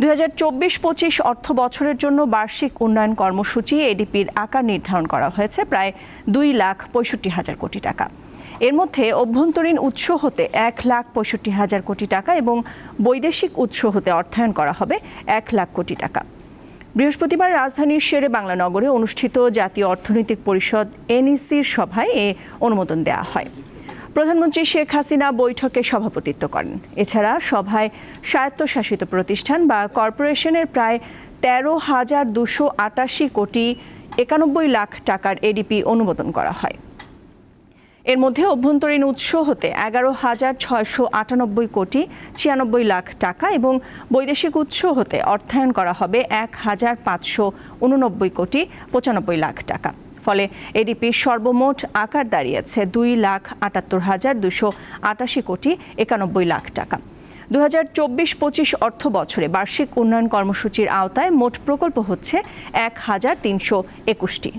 দুই হাজার চব্বিশ পঁচিশ অর্থ বছরের জন্য বার্ষিক উন্নয়ন কর্মসূচি এডিপির আকার নির্ধারণ করা হয়েছে প্রায় দুই লাখ পঁয়ষট্টি হাজার কোটি টাকা। এর মধ্যে অভ্যন্তরীণ উৎস হতে এক লাখ পঁয়ষট্টি হাজার কোটি টাকা এবং বৈদেশিক উৎস হতে অর্থায়ন করা হবে এক লাখ কোটি টাকা। বৃহস্পতিবার রাজধানীর শেরে বাংলা নগরে অনুষ্ঠিত জাতীয় অর্থনৈতিক পরিষদ এনইসির সভায় এ অনুমোদন দেওয়া হয়। প্রধানমন্ত্রী শেখ হাসিনা বৈঠকে সভাপতিত্ব করেন। এছাড়া সভায় স্বায়ত্তশাসিত প্রতিষ্ঠান বা কর্পোরেশনের প্রায় তেরো হাজার দুশো আটাশি কোটি একানব্বই লাখ টাকার এডিপি অনুমোদন করা হয়। এর মধ্যে অভ্যন্তরীণ উৎস হতে এগারো হাজার ছয়শো আটানব্বই কোটি ছিয়ানব্বই লাখ টাকা এবং বৈদেশিক উৎস হতে অর্থায়ন করা হবে এক হাজার পাঁচশো উননব্বই কোটি পঁচানব্বই লাখ টাকা। ফলে এডিপির সর্বমোট আকার দাঁড়িয়েছে দুই লাখ আটাত্তর হাজার দুশো আটাশি কোটি একানব্বই লাখ টাকা। দু হাজার চব্বিশ পঁচিশ অর্থ বছরে বার্ষিক উন্নয়ন কর্মসূচির আওতায় মোট প্রকল্প হচ্ছে এক হাজার তিনশো একুশটি।